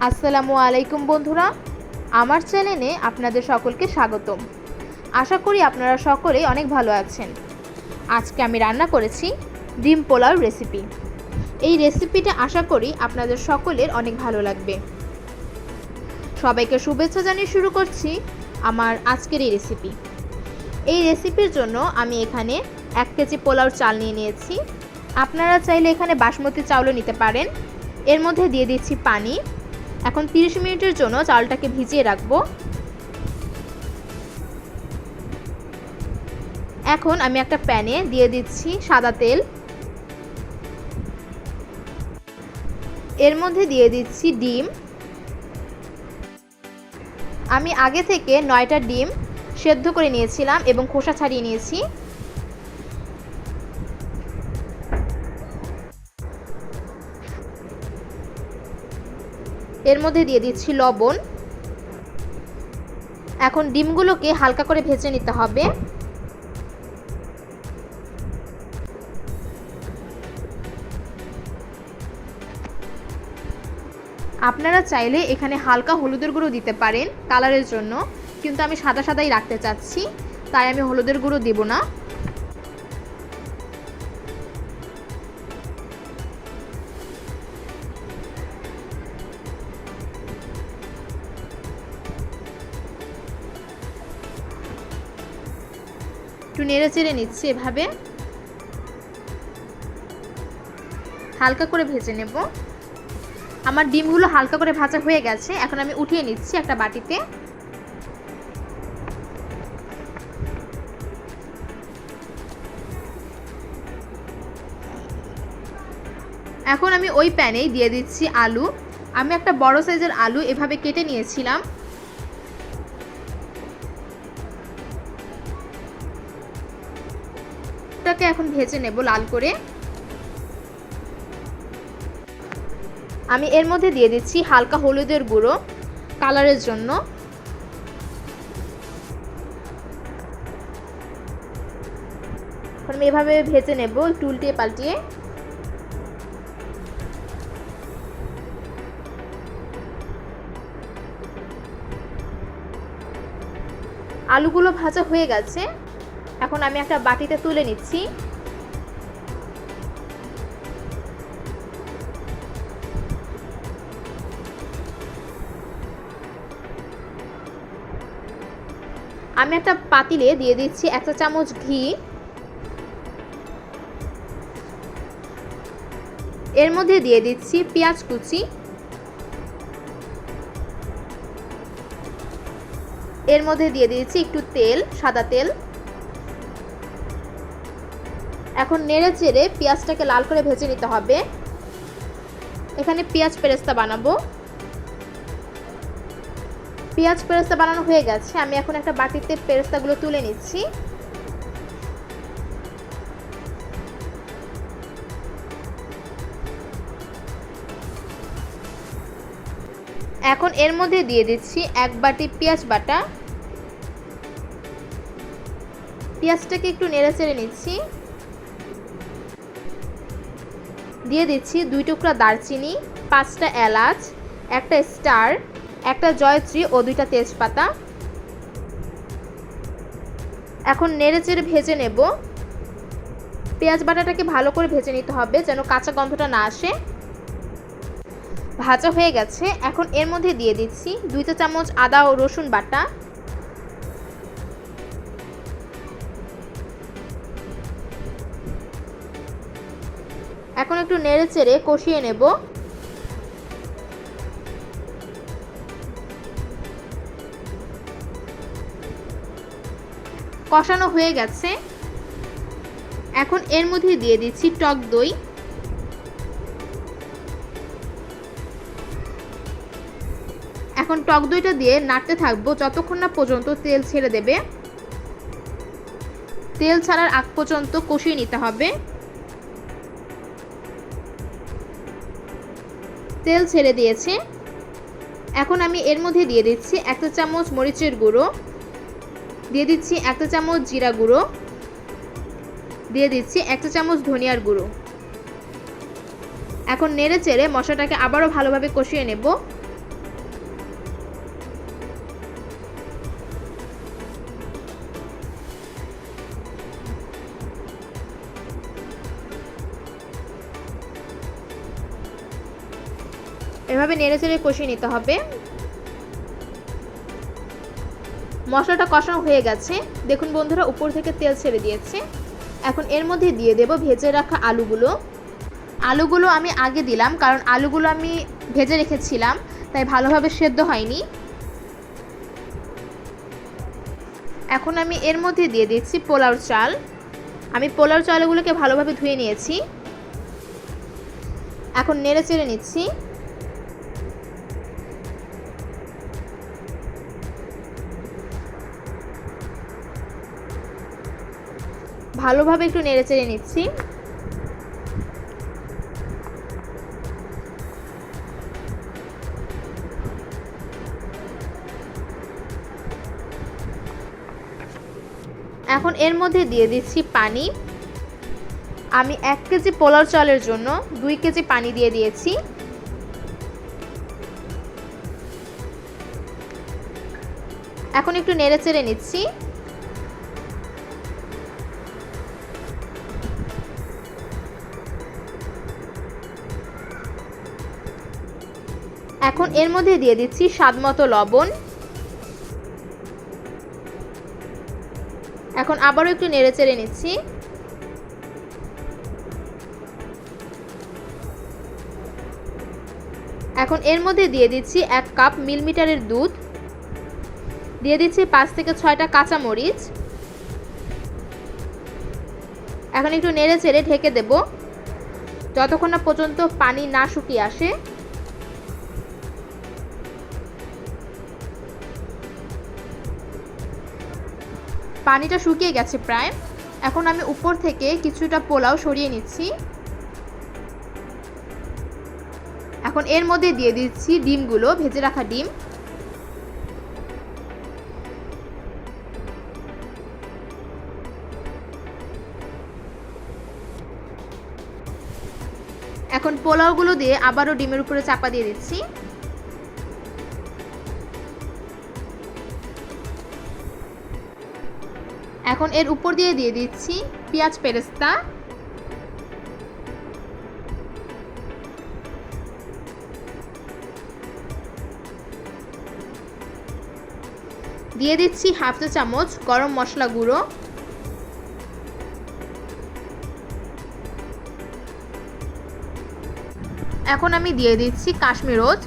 আসসালামু আলাইকুম বন্ধুরা, আমার চ্যানেলে আপনাদের সকলকে স্বাগতম। আশা করি আপনারা সকলেই অনেক ভালো আছেন। আজকে আমি রান্না করেছি ডিম পোলাও রেসিপি। এই রেসিপিটা আশা করি আপনাদের সকলের অনেক ভালো লাগবে। সবাইকে শুভেচ্ছা জানিয়ে শুরু করছি আমার আজকের এই রেসিপি। এই রেসিপির জন্য আমি এখানে এক কেজি পোলাও চাল নিয়ে নিয়েছি। আপনারা চাইলে এখানে বাসমতি চাউলও নিতে পারেন। এর মধ্যে দিয়ে দিচ্ছি পানি এখন 30 মিনিটের জন্য চালটাকে ভিজিয়ে রাখব। এখন আমি একটা প্যানে দিয়ে দিচ্ছি সাদা তেল। এর মধ্যে দিয়ে দিচ্ছি ডিম। আমি আগে থেকে নয়টা ডিম সেদ্ধ করে নিয়েছিলাম এবং খোসা ছাড়িয়ে নিয়েছি। এর মধ্যে দিয়ে দিচ্ছি লবণ। এখন ডিমগুলোকে হালকা করে ভেজে নিতে হবে। আপনারা চাইলে এখানে হালকা হলুদের গুঁড়ো দিতে পারেন কালারের জন্য, কিন্তু আমি সাদা সাদাই রাখতে চাচ্ছি, তাই আমি হলুদের গুঁড়ো দেব না। একটু নেড়ে চেড়ে নিচ্ছি এভাবে। হালকা করে ভেজে নেব। আমার ডিমগুলো হালকা করে ভাজা হয়ে গেছে, এখন আমি উঠিয়ে নিচ্ছি একটা বাটিতে। এখন আমি ওই প্যানেই দিয়ে দিচ্ছি আলু। আমি একটা বড় সাইজের আলু এভাবে কেটে নিয়েছিলাম। ওটাকে এখন ভেজে নেব লাল করে। আমি এর মধ্যে দিয়ে দিচ্ছি হালকা হলুদের গুঁড়ো কালারের জন্য। আমি এভাবে ভেজে নেব, একটু উল্টিয়ে পাল্টিয়ে আলুগুলো ভাজা হয়ে গেছে। এখন আমি একটা বাটিতে তুলে নিচ্ছি। আমি একটা পাতিলে দিয়ে দিচ্ছি একটা চামচ ঘি। এর মধ্যে দিয়ে দিচ্ছি পেঁয়াজ কুচি। এর মধ্যে দিয়ে দিচ্ছি একটু তেল, সাদা তেল। এখন নেড়ে চেড়ে পেঁয়াজটাকে লাল করে ভেজে নিতে হবে। এখানে পেঁয়াজ পেরেস্তা বানাবো। পেঁয়াজ পেরেস্তা বানানো হয়ে গেছে। আমি এখন একটা বাটিতে পেরেস্তাগুলো তুলে নিচ্ছি। এখন এর মধ্যে দিয়ে দিচ্ছি এক বাটি পেঁয়াজ বাটা। পেঁয়াজটাকে একটু নেড়ে চেড়ে নিচ্ছি। দিয়ে দিচ্ছি দুই টুকরা দারচিনি, পাঁচটা এলাচ, একটা স্টার, একটা জয়ত্রী ও দুইটা তেজপাতা। এখন নেড়ে চেড়ে ভেজে নেব। পেঁয়াজ বাটাটাকে ভালো করে ভেজে নিতে হবে যেন কাঁচা গন্ধটা না আসে। ভাজা হয়ে গেছে। এখন এর মধ্যে দিয়ে দিচ্ছি দুইটা চামচ আদা ও রসুন বাটা। এখন একটু নেড়ে চেড়ে কষিয়ে নেব। কষানো হয়ে গেছে। এখন এর মধ্যে দিয়ে দিচ্ছি টক দই। এখন টক দইটা দিয়ে নাড়তে থাকব যতক্ষণ না পর্যন্ত তেল ছেড়ে দেবে। তেল ছাড়ার আগ পর্যন্ত কষিয়ে নিতে হবে। তেল ছেড়ে দিয়েছে। এখন আমি এর মধ্যে দিয়ে দিচ্ছি একটা চামচ মরিচের গুঁড়ো। দিয়ে দিচ্ছি একটা চামচ জিরা গুঁড়ো। দিয়ে দিচ্ছি একটা চামচ ধনিয়ার গুঁড়ো। এখন নেড়ে চেড়ে মশলাটাকে আবারও ভালোভাবে কষিয়ে নেব। এভাবে নেড়ে চেড়ে কষিয়ে নিতে হবে। মশলাটা কষানো হয়ে গেছে। দেখুন বন্ধুরা, উপর থেকে তেল ছেড়ে দিয়েছে। এখন এর মধ্যে দিয়ে দেব ভেজে রাখা আলুগুলো। আলুগুলো আমি আগে দিলাম, কারণ আলুগুলো আমি ভেজে রেখেছিলাম, তাই ভালোভাবে সেদ্ধ হয়নি। এখন আমি এর মধ্যে দিয়ে দিচ্ছি পোলাও চাল। আমি পোলাও চালগুলোকে ভালোভাবে ধুয়ে নিয়েছি। এখন নেড়ে চেড়ে নিচ্ছি। ভালোভাবে একটু নেড়ে চেড়ে নিচ্ছি। এখন এর মধ্যে দিয়ে দিচ্ছি পানি। আমি এক কেজি পোলাও চালের জন্য দুই কেজি পানি দিয়ে দিয়েছি। এখন একটু নেড়ে চেড়ে নিচ্ছি। এখন এর মধ্যে দিয়ে দিচ্ছি স্বাদ মতো লবণ। এখন আবারও একটু নেড়ে চেড়ে নিচ্ছি। এখন এর মধ্যে দিয়ে দিচ্ছি এক কাপ মিলমিটারের দুধ। দিয়ে দিচ্ছি পাঁচ থেকে ছয়টা কাঁচামরিচ। এখন একটু নেড়ে চেড়ে ঢেকে দেব। যতক্ষণ না পর্যন্ত পানি না শুকিয়ে আসে। পানিটা শুকিয়ে গেছে প্রায়। এখন আমি উপর থেকে কিছুটা পোলাও সরিয়ে নিচ্ছি। এখন এর মধ্যে দিয়ে দিচ্ছি ডিমগুলো, ভেজে রাখা ডিম। এখন পোলাওগুলো দিয়ে আবারও ডিমের উপরে চাপা দিয়ে দিচ্ছি। এখন এর উপর দিয়ে দিয়ে দিচ্ছি পেঁয়াজ পেরেস্তা। দিয়ে দিচ্ছি হাফ চা চামচ গরম মশলা গুঁড়ো। এখন আমি দিয়ে দিচ্ছি কাশ্মীর রোজ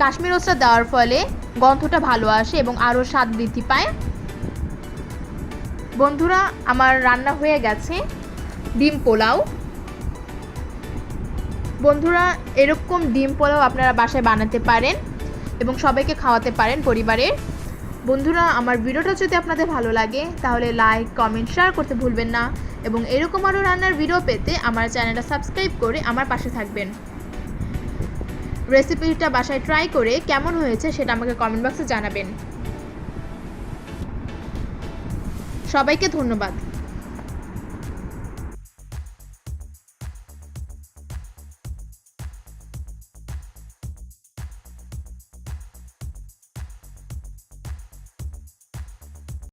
কাশ্মীর রোজটা দেওয়ার ফলে গন্ধটা ভালো আসে এবং আরও স্বাদ বৃদ্ধি পায়। বন্ধুরা, আমার রান্না হয়ে গেছে। ডিম পোলাও। বন্ধুরা, এরকম ডিম পোলাও আপনারা বাসায় বানাতে পারেন এবং সবাইকে খাওয়াতে পারেন পরিবারের। বন্ধুরা, আমার ভিডিওটা যদি আপনাদের ভালো লাগে, তাহলে লাইক কমেন্ট শেয়ার করতে ভুলবেন না এবং এরকম আরও রান্নার ভিডিও পেতে আমার চ্যানেলটা সাবস্ক্রাইব করে আমার পাশে থাকবেন। রেসিপিটা বাসায় ট্রাই করে কেমন হয়েছে সেটা আমাকে কমেন্ট বক্সে জানাবেন। সবাইকে ধন্যবাদ।